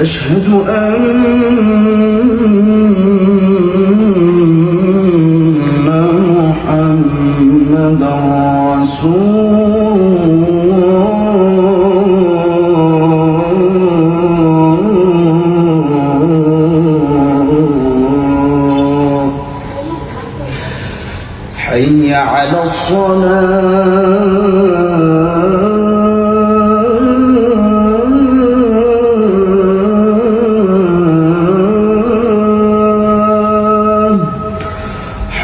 أشهد أن محمد رسول حي على الصلاة.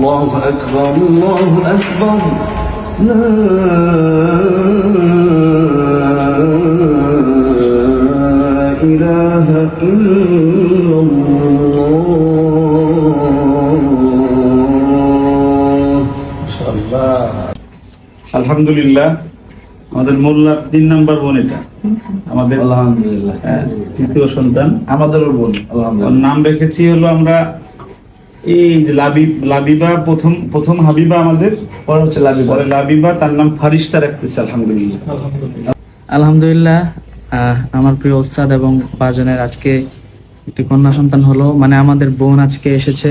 الله أكبر الله أكبر لا إله إلا الله মাশাআল্লাহ। আলহামদুলিল্লাহ আমাদের মোল্লার তিন নাম্বার বোন এটা আমাদের আলহামদুলিল্লাহ হ্যাঁ, তৃতীয় সন্তান আমাদেরও বোন ওর আলহামদুলিল্লাহ নাম রেখেছি হলো আমরা এই যে লাবিব লাবিবা প্রথম প্রথম হাবিবা আমাদের, পরে হচ্ছে লাভি পরে লাবিবা, তার নাম ফারিস্তা রাখতেছে, আলহামদুলিল্লাহ। আলহামদুলিল্লাহ। আমার প্রিয় ওস্তাদ এবং বাজনের আজকে একটি কন্যা সন্তান হলো। মানে আমাদের বোন আজকে এসেছে।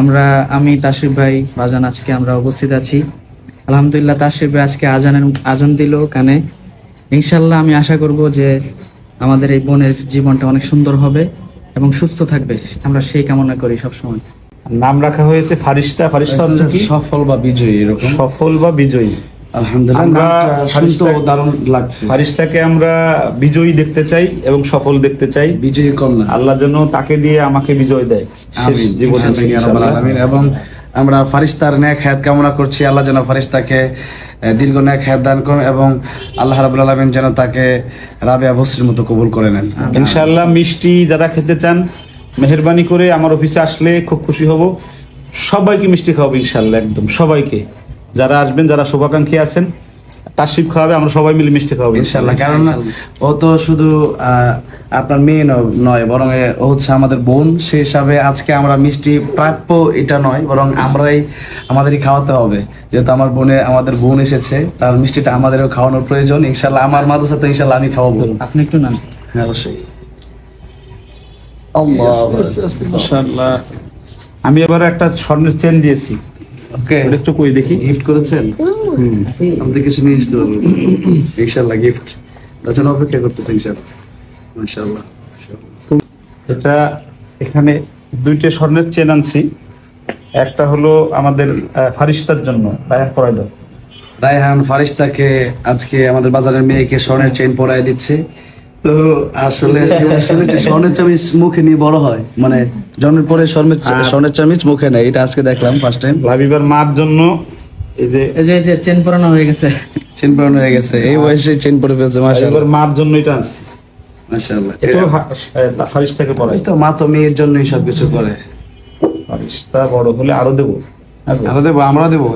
আমরা, আমি, তাসিফ ভাই, বাজান আজকে আমরা উপস্থিত আছি। আলহামদুলিল্লাহ, তাসিফ ভাই আজকে আজানের আজান দিল কানে। ইনশাল্লাহ আমি আশা করব যে আমাদের এই বোনের জীবনটা অনেক সুন্দর হবে। এবং সুস্থ থাকবে আমরা সেই কামনা করি সবসময়। নাম রাখা হয়েছে ফারিস্তা। ফারিস্তা সফল বা বিজয়ী এরকম। সফল বা বিজয়ী। আলহামদুলিল্লাহ আমরা নামটা শুনতেও ফারিস্তা- দারুণ লাগছে। ফারিস্তাকে আমরা বিজয়ী দেখতে চাই এবং সফল দেখতে চাই। বিজয়ী কন্যা। আল্লাহ যেন তাকে দিয়ে আমাকে বিজয় দেয়। জীবনে। এবং আমরা ফারিস্তার ন্যাক হায়াত কামনা করছি, আল্লাহ যেন ফারিস্তাকে দীর্ঘ ন্যাক হায়াত দান করেন এবং আল্লাহ রাবুল আলমিন যেন তাকে রাবে বস্রির মতো কবুল করে নেন। ইনশাআল্লাহ মিষ্টি যারা খেতে চান, মেহরবানি করে আমার অফিসে আসলে খুব খুশি হব। সবাইকে মিষ্টি খাওয়াবো ইনশাল্লাহ একদম, সবাইকে। যারা আসবেন, যারা শুভাকাঙ্ক্ষী আছেন তাশরিফ খাওয়াবে আমরা সবাই মিলে মিষ্টি খাওয়াবো ইনশাল্লাহ কারণ ও তো শুধু আহ, আপনার মেয়ে নয় বরং ও হচ্ছে আমাদের বোন। সেই হিসাবে আজকে আমরা মিষ্টি প্রাপ্য এটা নয় বরং আমরাই আমাদেরই খাওয়াতে হবে। যেহেতু আমার বোনে আমাদের বোন এসেছে তার মিষ্টিটা আমাদেরও খাওয়ানোর প্রয়োজন। ইনশাল্লাহ আমার মাদ্রাসা তো ইনশাল্লাহ আমি খাওয়াবো। আপনি একটু নাম। হ্যাঁ অবশ্যই। আমি এবার একটা স্বর্ণের চেন দিয়েছি। ওকে ওটা একটু কই দেখি। গিফট করেছেন? আমাদের কিছু নিয়ে আসতে ইনশাল্লাহ গিফট তার জন্য অপেক্ষা করতেছি ইনশাল্লাহ এটা এখানে দুইটা স্বর্ণের চেন আনছি। একটা হলো আমাদের ফারিস্তার জন্য পরাই দাও রায়হান ফারিস্তাকে আজকে আমাদের বাজারের মেয়েকে স্বর্ণের চেইন পরায় দিচ্ছে। তো আসলে শুনেছি স্বর্ণের চামিচ মুখে নিয়ে বড় হয়। মানে জন্মের পরে স্বর্ণের স্বর্ণের চামিচ মুখে নেয় এটা আজকে দেখলাম ফার্স্ট টাইম লাবিবার মার জন্য এই যে এই যে এই যে চেন পরানো হয়ে গেছে। চেন পরানো হয়ে গেছে। এই বয়সে চেন পরে ফেলছে মাশাআল্লাহ। মার জন্য এটা আনছি। মাশাআল্লাহ। এটাও ফারিস্তাকে পড়াই তো মা তো মেয়ের জন্যই সবকিছু করে। ফারিস্তা বড় হলে আরও দেবো। আরও দেবো আমরা দেবো।